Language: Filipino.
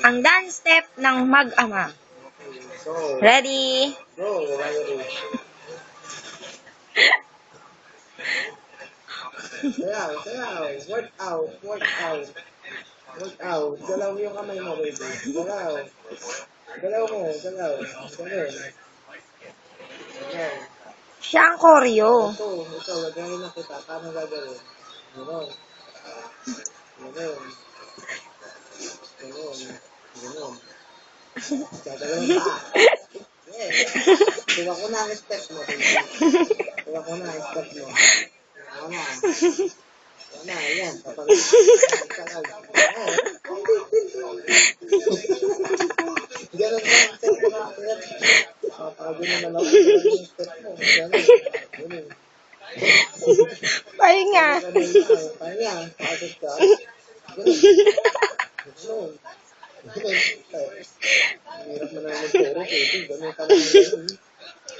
ang dance step ng mag-ama. Ready? go, Riley. Sayaw, sayaw. Work out, work out. Work out. Galaw mo yung kamay mo, baby. Galaw. Galaw mo, galaw. Ganun. Ganun. Siya ang koryo. Ito, ito, gagawin na kita. Paano gagawin? Ganun. Ganun. Ganun. Gagawin pa. Yes. Tuwa ko na ang step mo. Tuwa ko na ang step mo. Tuwa na. Tuwa na, yan. Kapag... Ganun na ang step mo na. Papagawa na lang. Ganun yung step mo. Ganun. Ganun. Pahinga. Ganun na. Pahinga. 对着那大哥